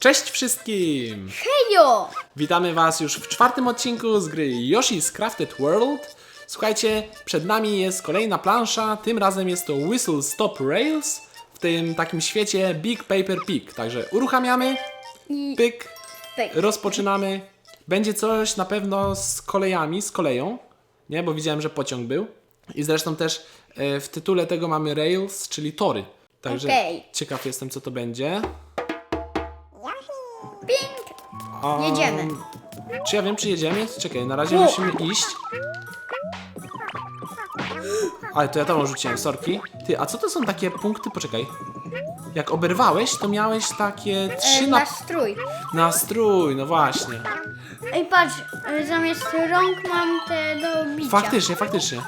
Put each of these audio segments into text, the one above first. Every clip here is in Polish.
Cześć wszystkim! Hejo! Witamy Was już w czwartym odcinku z gry Yoshi's Crafted World. Słuchajcie, przed nami jest kolejna plansza, tym razem jest to Whistle Stop Rails w tym takim świecie Big Paper Pig. Także uruchamiamy, I pyk, pyk. rozpoczynamy. Będzie coś na pewno z kolejami, z koleją, nie? Bo widziałem, że pociąg był. I zresztą też e, w tytule tego mamy Rails, czyli tory. Także Okej. ciekaw jestem, co to będzie. ping! A, Jedziemy. Czy ja wiem, czy jedziemy? Czekaj, na razie O! musimy iść. Ale to ja tam rzuciłem, sorki. Ty, a co to są takie punkty? Poczekaj. Jak oberwałeś, to miałeś takie trzy E, na... nasz strój. na strój, no właśnie. Ej, patrz, e, zamiast rąk mam te do bicia. Faktycznie, faktycznie.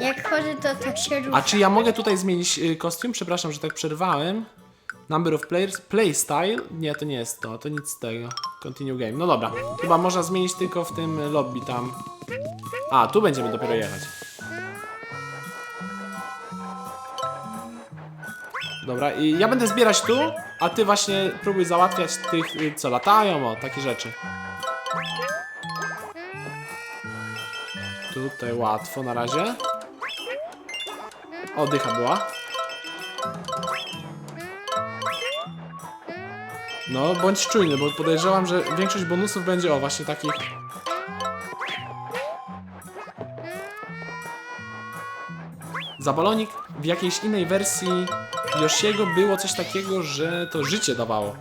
Jak chodzę, to to się rusza. A czy ja mogę tutaj zmienić y, kostium? Przepraszam, że tak przerwałem. Number of players, playstyle? Nie, to nie jest to, to nic z tego. Continue game. No dobra, chyba można zmienić tylko w tym lobby tam. A, tu będziemy dopiero jechać. Dobra, i ja będę zbierać tu, a ty właśnie próbuj załatwiać tych, y, co latają, o, takie rzeczy. Tutaj łatwo na razie. O, dycha była. No, bądź czujny, bo podejrzewam, że większość bonusów będzie o właśnie takich. Za balonik w jakiejś innej wersji Yoshiego było coś takiego, że to życie dawało.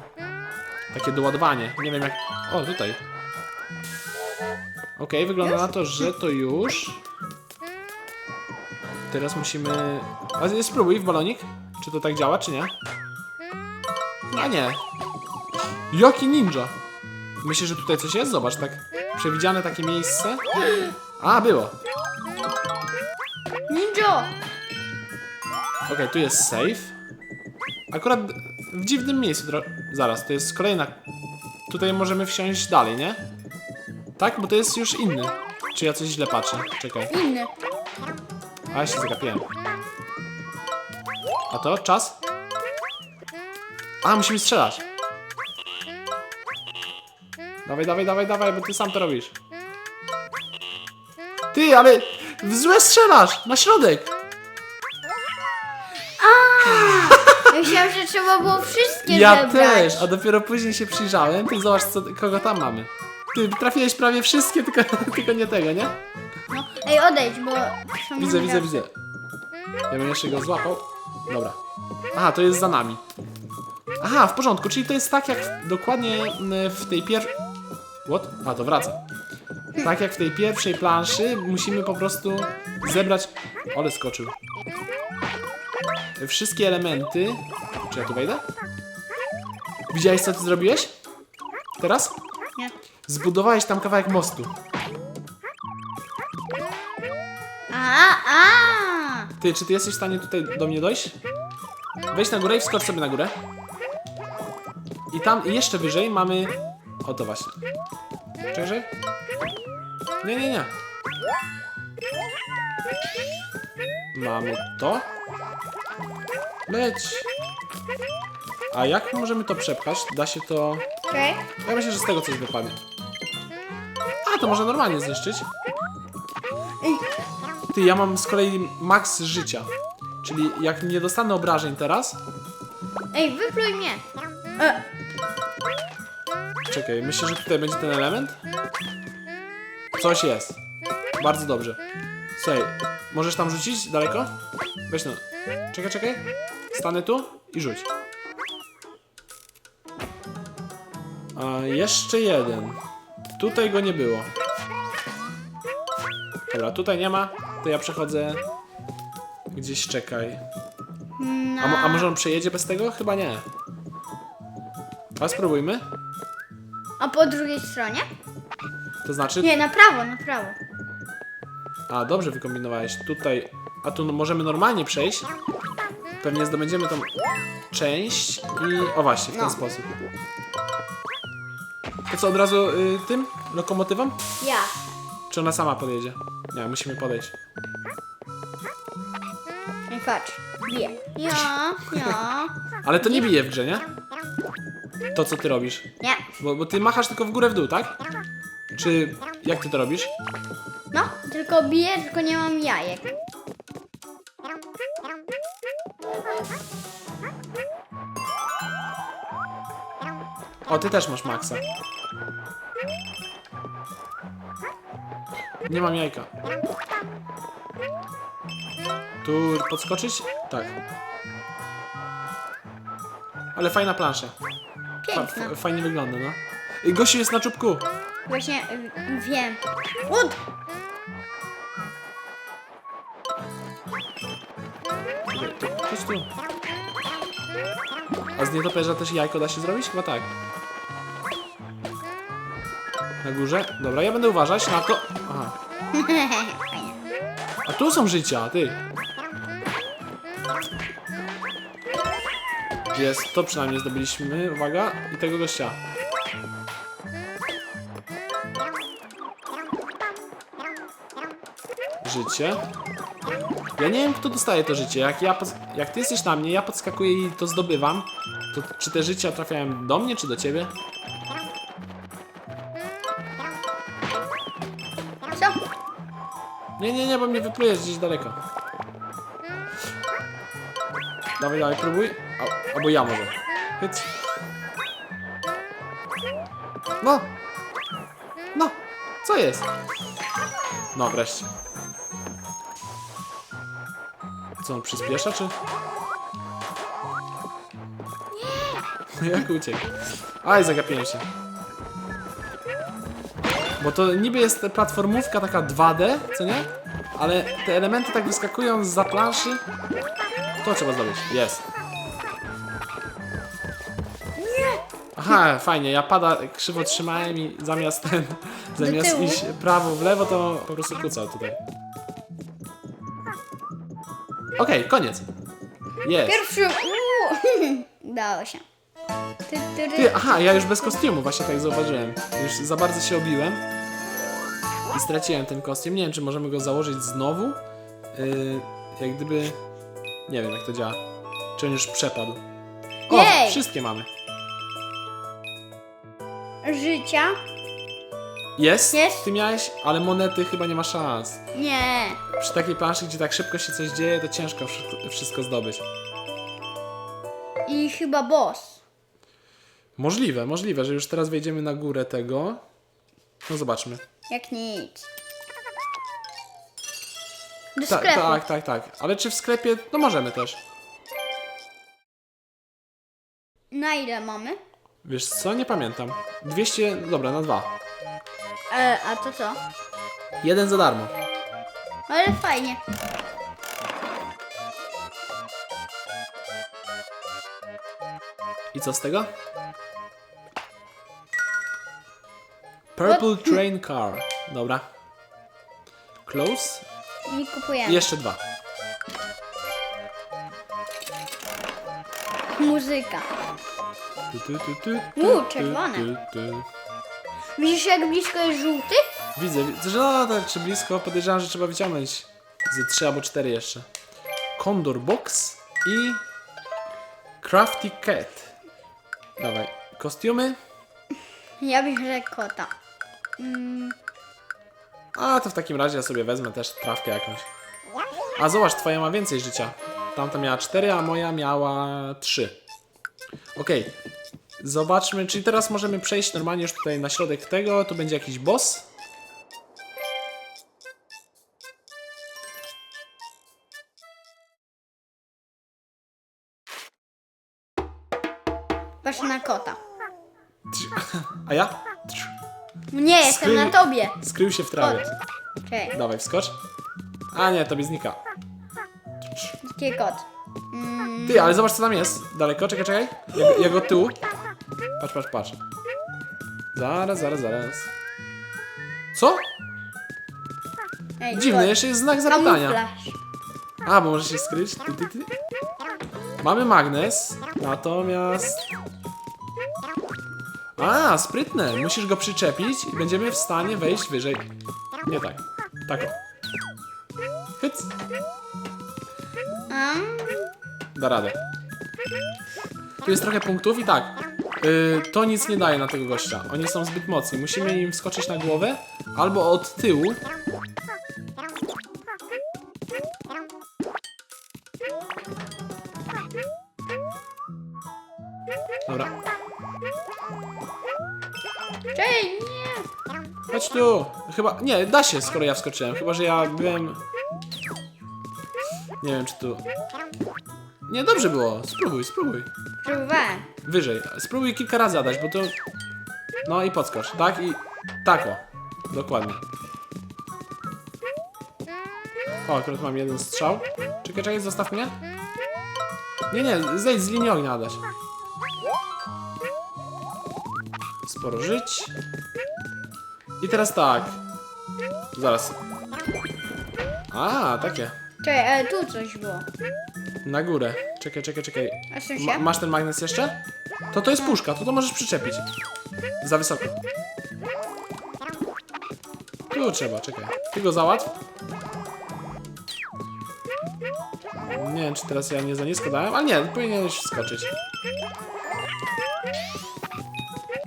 Takie doładowanie. Nie wiem jak. O, tutaj. Okej, wygląda na to, że to już. Teraz musimy. A spróbuj w balonik. Czy to tak działa, czy nie? A nie. Jaki ninja! Myślę, że tutaj coś jest? Zobacz, tak. Przewidziane takie miejsce. A, było. Ninja! Okej, tu jest safe. Akurat w dziwnym miejscu. Zaraz, to jest kolejna. Tutaj możemy wsiąść dalej, nie? Tak? Bo to jest już inny. Czy ja coś źle patrzę? Czekaj. Inny. A ja się zagapiłem. A to? Czas? A, musimy strzelać. Dawaj, dawaj, dawaj, dawaj, bo ty sam to robisz. Ty, ale w złe strzelasz! Na środek! Myślałam, że trzeba było wszystkie Ja zebrać. też, a dopiero później się przyjrzałem. Ty zobacz, co, kogo tam mamy. Ty trafiłeś prawie wszystkie, tylko, tylko nie tego, nie? No. Ej, odejdź, bo... są Widzę, widzę, widzę. Ja bym jeszcze go złapał. Dobra. Aha, to jest za nami. Aha, w porządku, czyli to jest tak jak w, dokładnie mm, w tej pier... What? A, to wraca. Tak jak w tej pierwszej planszy musimy po prostu zebrać... Ole skoczył. Wszystkie elementy... Czy ja tu wejdę? Widziałeś co ty zrobiłeś? Teraz? Zbudowałeś tam kawałek mostu. A, a! Ty, czy ty jesteś w stanie tutaj do mnie dojść? Wejdź na górę i wskocz sobie na górę. I tam jeszcze wyżej mamy... O to właśnie. Czekaj. Nie, nie, nie. Mamy to. Leć. A jak możemy to przepchać? Da się to... Okej. Ja myślę, że z tego coś wypadnie. To może normalnie zniszczyć. Ty, ja mam z kolei max życia. Czyli jak nie dostanę obrażeń teraz... Ej, wypluj mnie. E, Czekaj, myślę, że tutaj będzie ten element? Coś jest. Bardzo dobrze. Słuchaj, możesz tam rzucić daleko? Weź no. Czekaj, czekaj. Stanę tu i rzuć. A jeszcze jeden. Tutaj go nie było. Dobra, tutaj nie ma. To ja przechodzę. Gdzieś czekaj. A, mo- a może on przejedzie bez tego? Chyba nie. A spróbujmy. a po drugiej stronie? To znaczy. Nie, na prawo, na prawo. A, dobrze wykombinowałeś. Tutaj. A tu no- możemy normalnie przejść. Pewnie zdobędziemy tą część i. O właśnie, w ten No. sposób. To co, od razu y, tym? Lokomotywą? Ja. Czy ona sama podjedzie? Nie, musimy podejść. I patrz, bije. Ja, ja. Ale to nie bije w grze, nie? To, co ty robisz. Nie. Bo, bo ty machasz tylko w górę, w dół, tak? Czy jak ty to robisz? No, tylko bije, tylko nie mam jajek. O, ty też masz maksa. Nie mam jajka. Tu podskoczyć? Tak. Ale fajna plansza. Fa Piękna. f- fajnie wygląda, no. I Gosiu jest na czubku. Właśnie y, wiem. Ud! Chodź tu. A z nietoperza też jajko da się zrobić? Chyba tak. Na górze? Dobra, ja będę uważać na to. A tu są życia, ty. Jest, to przynajmniej zdobyliśmy. Uwaga, i tego gościa. Życie. Ja nie wiem, kto dostaje to życie. Jak, ja. Jak ty jesteś na mnie, ja podskakuję i to zdobywam, to czy te życia trafiają do mnie, czy do ciebie? Nie, nie, nie, bo mnie wyplujesz gdzieś daleko. Dawaj, dawaj, próbuj. A, albo ja może. Hyc. No! No! Co jest? No, wreszcie. Co, on przyspiesza, czy? Nie! Jak uciekł? Aj, zagapiłem się. Bo to niby jest platformówka taka 2D, co nie? Ale te elementy tak wyskakują z za planszy. To trzeba zrobić. Jest. Aha, fajnie, ja pada krzywo trzymałem i zamiast ten, zamiast iść prawo w lewo, to po prostu kucał tutaj. Okej, koniec. Jest. Pierwszy. Uuu. Udało się. Ty, aha, ja już bez kostiumu właśnie tak zauważyłem. Już za bardzo się obiłem. I straciłem ten kostium. Nie wiem, czy możemy go założyć znowu. Yy, jak gdyby... Nie wiem, jak to działa. Czy on już przepadł. O, Jej! wszystkie mamy. Życia? Jest? Jest. Ty miałeś, ale monety chyba nie ma szans. Nie. Przy takiej planszy, gdzie tak szybko się coś dzieje, to ciężko wszy- wszystko zdobyć. I chyba boss. Możliwe, możliwe, że już teraz wejdziemy na górę tego. No zobaczmy. Jak nic. Do Ta, sklepu. tak, tak, tak. Ale czy w sklepie? No możemy też. Na ile mamy? Wiesz co? Nie pamiętam. 200, dobra, na dwa. E, a to co? Jeden za darmo. Ale fajnie. I co z tego? Purple Train Car. Dobra. Close. I kupujemy. jeszcze dwa. Muzyka. Tu, tu, tu, tu, U, czerwone. tu, tu. Widzisz jak blisko jest żółty? Widzę, widzę, że no, tak czy blisko podejrzewam, że trzeba wyciągnąć ze trzy albo cztery jeszcze. Condor Box i Crafty Cat. Dawaj, kostiumy. Ja bierze kota. Mm, A to w takim razie ja sobie wezmę też trawkę jakąś. A zobacz, twoja ma więcej życia. Tamta miała 4, a moja miała 3. Okej. Zobaczmy, czyli teraz możemy przejść normalnie już tutaj na środek tego. Tu będzie jakiś boss. patrz na kota. A ja? Nie, jestem na tobie. Skrył się w trawie. Czekaj, Dawaj, wskocz. A nie, tobie znika. gdzie kot? Mm, Ty, ale zobacz co tam jest. Daleko, czekaj, czekaj. Jak od tyłu. Patrz, patrz, patrz. Zaraz, zaraz, zaraz. Co? ej, Dziwne, kot. jeszcze jest znak zapytania. Kamuflaż. A, bo może się skryć. Ty, ty, ty. Mamy magnes, natomiast... A, sprytne. Musisz go przyczepić i będziemy w stanie wejść wyżej. Nie tak. Tak o. Hyc. Um, Da radę. Tu jest trochę punktów i tak. y, to nic nie daje na tego gościa. Oni są zbyt mocni. Musimy im wskoczyć na głowę albo od tyłu. Tu. Chyba, nie, da się, skoro ja wskoczyłem. Chyba, że ja byłem... Nie wiem, czy tu... Nie, dobrze było. Spróbuj, spróbuj. Próbowałem. Wyżej. Spróbuj kilka razy zadać, bo to... No i podskocz, tak? I... Tak o. Dokładnie. O, akurat mam jeden strzał. Czekaj, czekaj, zostaw mnie. Nie, nie, zejdź z linii ognia, Adaś. Sporo żyć. I teraz tak. Zaraz. A, takie. Czekaj, ale tu coś było. Na górę. Czekaj, czekaj, czekaj. A? Ma, masz ten magnes jeszcze? To to jest puszka, to to możesz przyczepić. Za wysoko. Tu trzeba, czekaj. Ty go załatw. Nie wiem, czy teraz ja nie za nisko dałem, ale nie, powinieneś wskoczyć.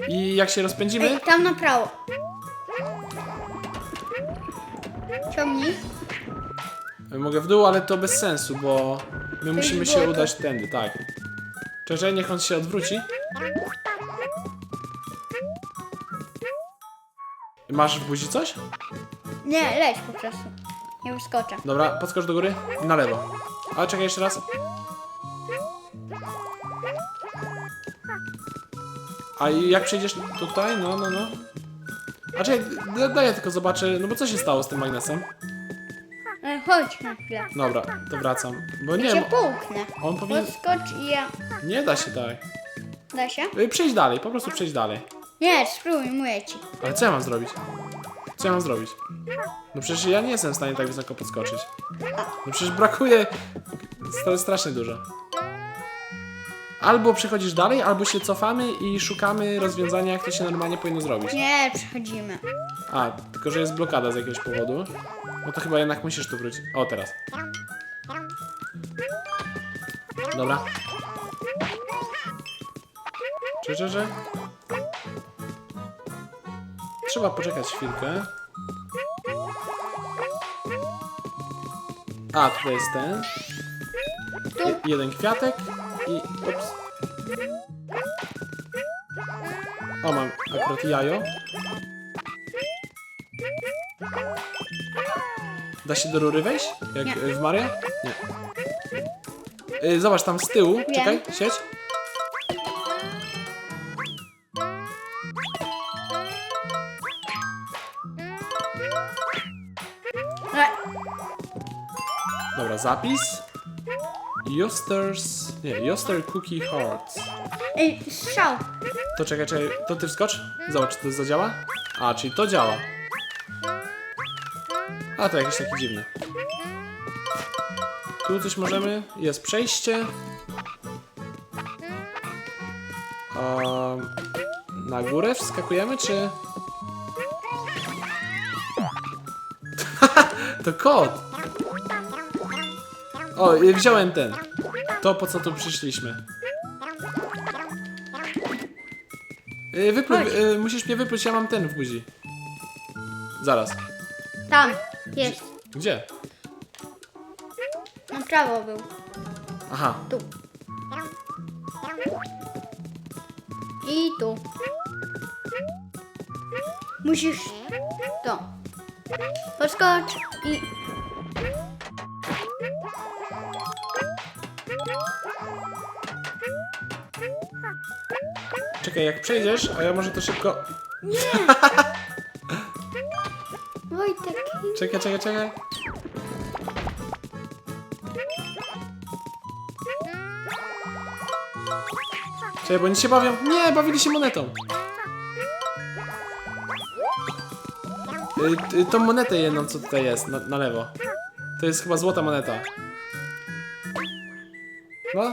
I jak się rozpędzimy? Ej, tam na prawo. Mogę w dół, ale to bez sensu, bo my musimy się udać tędy, tak. Czekaj, niech on się odwróci. Masz w buzi coś? Nie, leć po prostu. Nie wyskoczę. Dobra, podskocz do góry na lewo. Ale czekaj jeszcze raz. A jak przejdziesz tutaj? No, no, no. A czekaj, da- daj ja tylko zobaczę, no bo co się stało z tym magnesem? Chodź na chwilę. Dobra, to wracam. Bo Ja nie, mo- połknę. on powinien... Podskocz i ja... Nie da się tak. Da się? Y, Przejdź dalej, po prostu przejdź dalej. Nie, spróbuj, mówię ci. Ale co ja mam zrobić? Co ja mam zrobić? No przecież ja nie jestem w stanie tak wysoko podskoczyć. No przecież brakuje... To jest strasznie dużo. Albo przechodzisz dalej, albo się cofamy i szukamy rozwiązania, jak to się normalnie powinno zrobić. Nie, przechodzimy. A, tylko że jest blokada z jakiegoś powodu. No to chyba jednak musisz tu wrócić. O, teraz. Dobra. Czy, czy, czy? Trzeba poczekać chwilkę. A, tutaj jest ten. Je, jeden kwiatek akurat jajo. Da się do rury wejść? Jak Nie. w Mario? Nie. Y, zobacz tam z tyłu. Czekaj, siedź. Ale... Dobra, zapis. Yoster's... Nie, Yoster Cookie Hearts. Ej, strzał. To czekaj, czekaj, to ty wskocz. Zobacz, czy to zadziała. A, czyli to działa. A, to jakiś taki dziwny. Tu coś możemy. Jest przejście. Na górę wskakujemy, czy... to kot! O, wziąłem ten. To, po co tu przyszliśmy. Y, Wypluj, Chodź. y, musisz mnie wypluć, ja mam ten w buzi. Zaraz. Tam. Jest. Gdzie? Na prawo był. Aha. Tu. I tu. Musisz to. Podskocz i... Czekaj, jak przejdziesz, a ja może to szybko... Wojtek. Czekaj, czekaj, czekaj. Czekaj, bo oni się bawią. Nie, bawili się monetą. Y, y, tą monetę jedną, co tutaj jest, na, na lewo. To jest chyba złota moneta. No.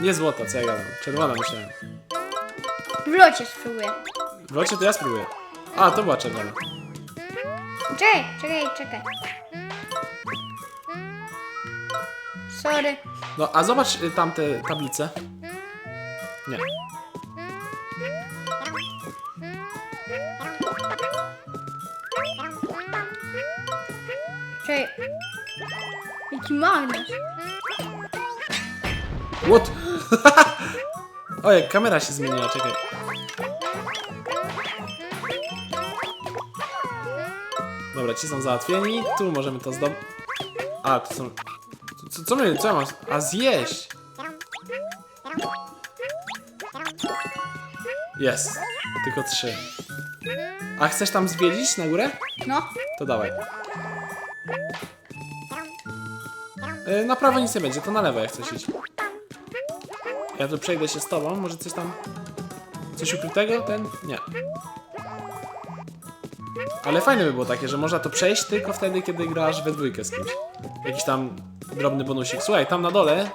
Nie złota, co ja gadam. Czerwona myślałem. W locie spróbuję. Wróćcie, to ja spróbuję. A, to była czerwona. Czekaj, czekaj, czekaj. Sorry. No, a zobacz y, tamte tablice. Nie. Czekaj. Jaki magnes. What? Ojej, kamera się zmieniła, czekaj. Dobra, ci są załatwieni. Tu możemy to zdobyć. A, tu są... Co, co my, co ja mam? A, zjeść! Jest. Tylko trzy. A chcesz tam zwiedzić na górę? No. To dawaj. Y, Na prawo nic nie będzie, to na lewo jak chcesz iść. Ja tu przejdę się z tobą, może coś tam... Coś ukrytego? Ten? Nie. Ale fajne by było takie, że można to przejść tylko wtedy, kiedy grasz we dwójkę z kimś. Jakiś tam drobny bonusik. Słuchaj, tam na dole,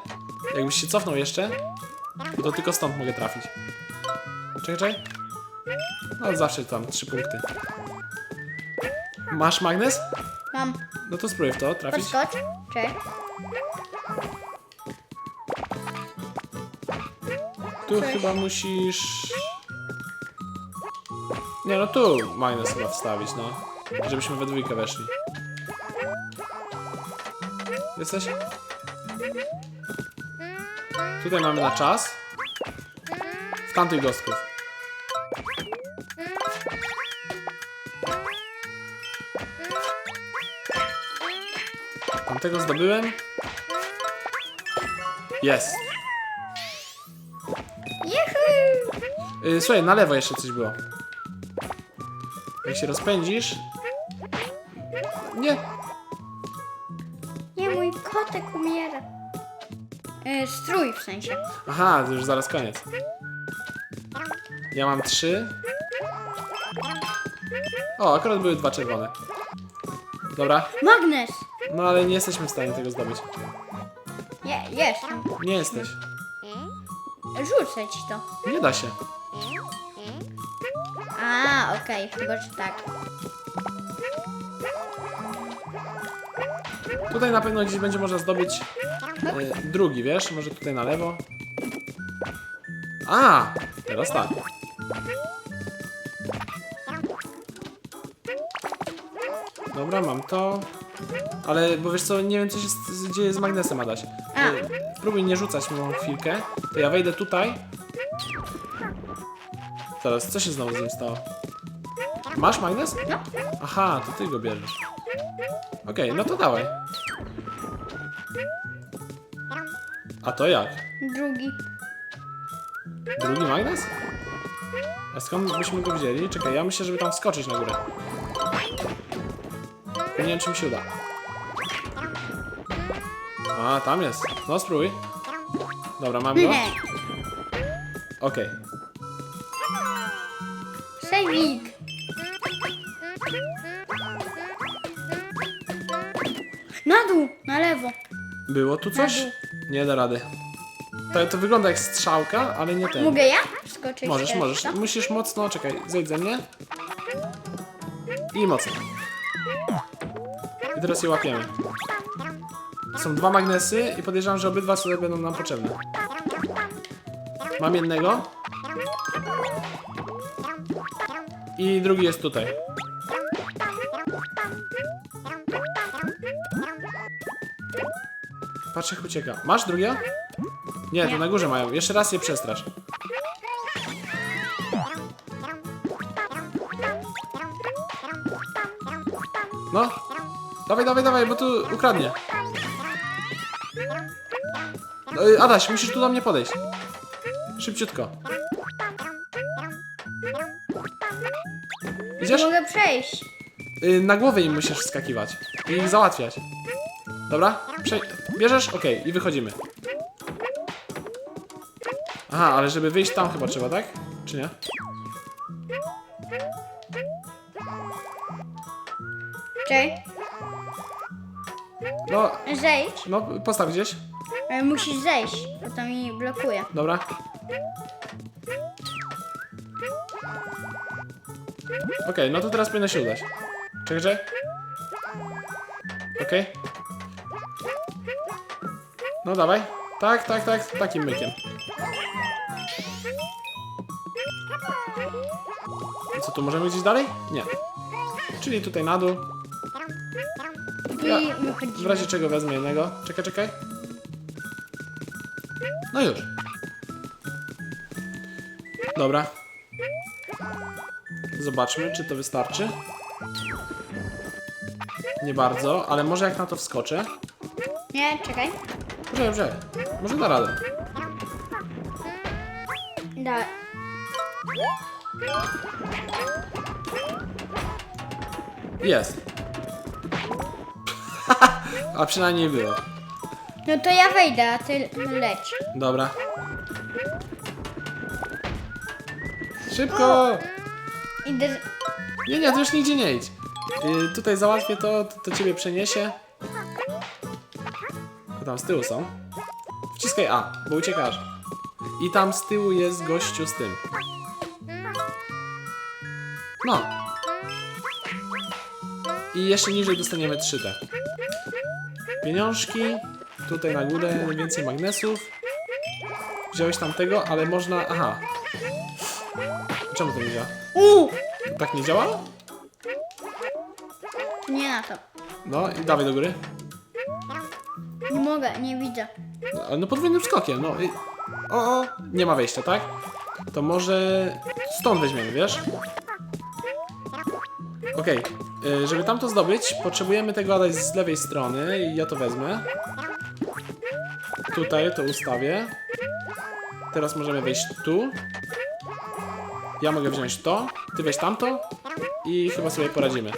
jakbyś się cofnął jeszcze, to tylko stąd mogę trafić. Czekaj, czekaj. No zawsze tam trzy punkty. Masz magnes? Mam. No to spróbuj w to trafić. Podskocz. Czekaj. Tu chyba musisz... Nie no tu magnes chyba wstawić, no. Żebyśmy we dwójkę weszli. Jesteś? Tutaj mamy na czas. W tamtych gostków. Tamtego zdobyłem. Jest. Juhu! Y, Słuchaj, na lewo jeszcze coś było. Jak się rozpędzisz... Nie, Nie, mój kotek umiera. E, strój w sensie. Aha, to już zaraz koniec. Ja mam trzy. O, akurat były dwa czerwone. Dobra, Magnes! no ale nie jesteśmy w stanie tego zdobyć. Nie, jest. Nie jesteś. Rzucę ci to. Nie da się. A, okej, chyba że tak. Tutaj na pewno gdzieś będzie można zdobyć y, drugi, wiesz? Może tutaj na lewo. A, teraz tak. Dobra, mam to. Ale, bo wiesz co, nie wiem co się dzieje z magnesem, Adaś. A. Y, Spróbuj nie rzucać mną chwilkę. To ja wejdę tutaj. Teraz, co się znowu z nim stało? Masz magnes? Aha, to ty go bierzesz. Okej, no to dawaj. A to jak? Drugi. Drugi magnes? A skąd byśmy go wzięli? Czekaj, ja myślę, żeby tam wskoczyć na górę. Nie wiem, czy mi się uda. A, tam jest. No, spróbuj. Dobra, mam go. Okej. Sejwik. Było tu coś? Na. Nie da rady. To, to wygląda jak strzałka, ale nie ten. Mogę ja skoczyć? Możesz, teraz, możesz. co? Musisz mocno, czekaj, zejdź ze mnie. I mocno. I teraz je łapiemy. Są dwa magnesy i podejrzewam, że obydwa sobie będą nam potrzebne. Mam jednego. I drugi jest tutaj. Patrz jak ucieka. Masz drugie? Nie, to na górze mają. Jeszcze raz je przestrasz. No. Dawaj, dawaj, dawaj, bo tu ukradnie. No, Adaś, musisz tu do mnie podejść. Szybciutko. Nie Idziesz? mogę przejść. Y, na głowę im musisz wskakiwać. I ich załatwiać. Dobra? Prze bierzesz? Okej, i wychodzimy. Aha, ale żeby wyjść tam chyba trzeba, tak? Czy nie? Czekaj. No, Zejdź. no postaw gdzieś. Ale musisz zejść, bo to mi blokuje. Dobra. Okej, no to teraz powinno się udać. Czekaj, czekaj. Okej. No dawaj. Tak, tak, tak, takim mykiem. I co, tu możemy gdzieś dalej? Nie. Czyli tutaj na dół. Ja- W razie czego wezmę jednego. Czekaj, czekaj. No już. Dobra. Zobaczmy, czy to wystarczy. Nie bardzo, ale może jak na to wskoczę. Nie, czekaj. Poczekaj, poczekaj. Może da radę. Da. Jest. A przynajmniej było. No to ja wejdę, a ty leć. Dobra. Szybko! Idę. Nie, nie, to już nigdzie nie idź. Y, tutaj załatwię to, to, to ciebie przeniesie. To tam z tyłu są. Wciskaj A, bo uciekasz. I tam z tyłu jest gościu z tym. No. I jeszcze niżej dostaniemy 3D. Pieniążki. Tutaj na górę więcej magnesów. Wziąłeś tamtego, ale można... Aha. Czemu to nie działa? Uuu! Tak nie działa? Nie na to. No i dawaj do góry. Mogę, nie widzę. No, No podwójnym skokiem, no. i- O, o, nie ma wejścia, tak? To może stąd weźmiemy, wiesz? Okej, y, żeby tam to zdobyć, potrzebujemy tego Adaś z lewej strony i ja to wezmę. Tutaj to ustawię. Teraz możemy wejść tu. Ja mogę wziąć to, ty weź tamto i chyba sobie poradzimy.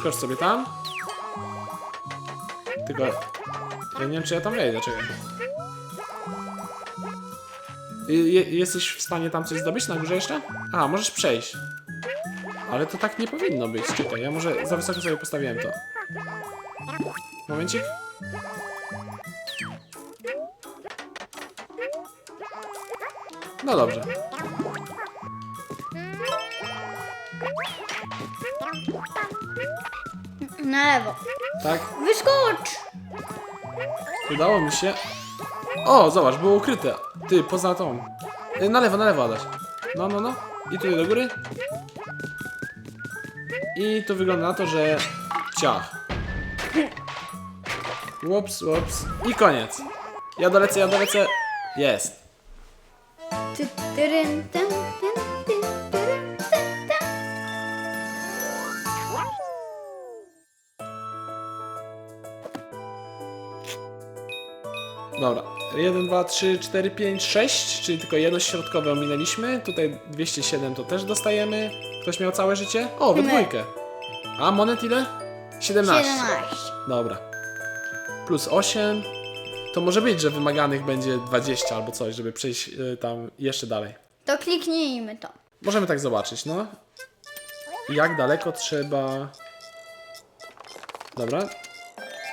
Skocz sobie tam. Tylko ja nie wiem, czy ja tam wejdę, czekaj. Je, jesteś w stanie tam coś zdobyć na górze jeszcze? A, możesz przejść. Ale to tak nie powinno być. Czekaj, ja może za wysoko sobie postawiłem to. Momencik. No dobrze. Na lewo. Tak, Wyskocz! udało mi się. O, zobacz, było ukryte. Ty, poza tą. Y, Na lewo, na lewo, Adaś. No, no, no. I tutaj do góry. I to wygląda na to, że ciach. Łops, łops. I koniec. Ja dolecę, ja dolecę. Jest. Ty, tyryn, tyn, 1, 2, 3, 4, 5, 6, czyli tylko jedno środkowe ominęliśmy. Tutaj 207 to też dostajemy. Ktoś miał całe życie? O, we My. dwójkę. A monet ile? 17. 17. Dobra. Plus 8. To może być, że wymaganych będzie 20 albo coś, żeby przejść y, tam jeszcze dalej. To kliknijmy to. Możemy tak zobaczyć, no. Jak daleko trzeba... Dobra.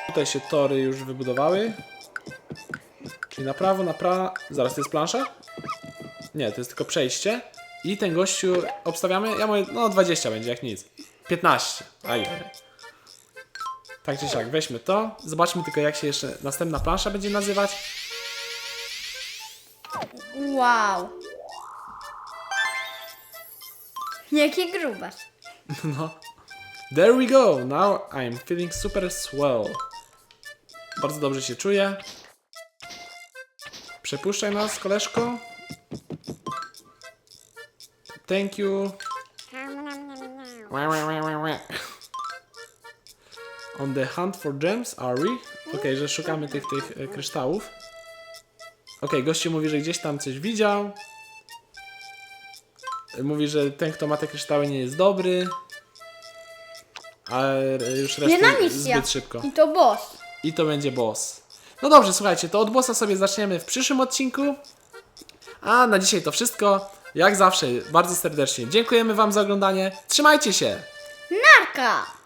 Tutaj się tory już wybudowały. Czyli na prawo, na prawo... Zaraz, to jest plansza? Nie, to jest tylko przejście. I ten gościu obstawiamy, ja mówię, no 20 będzie, jak nic. 15. Aj. Tak czy siak, weźmy to. Zobaczmy tylko, jak się jeszcze następna plansza będzie nazywać. Wow. Jakie grubas. No. There we go! Now I'm feeling super swell. Bardzo dobrze się czuję. Przepuszczaj nas, koleżko. Thank you. On the hunt for gems, are we? Okej, że szukamy tych, tych e, kryształów. Okej, gościu mówi, że gdzieś tam coś widział. Mówi, że ten, kto ma te kryształy, nie jest dobry. Ale już Jedna resztę misja. zbyt szybko. I to boss. I to będzie boss. No dobrze, słuchajcie, to od bossa sobie zaczniemy w przyszłym odcinku. A na dzisiaj to wszystko. Jak zawsze, bardzo serdecznie dziękujemy Wam za oglądanie. Trzymajcie się! Narka!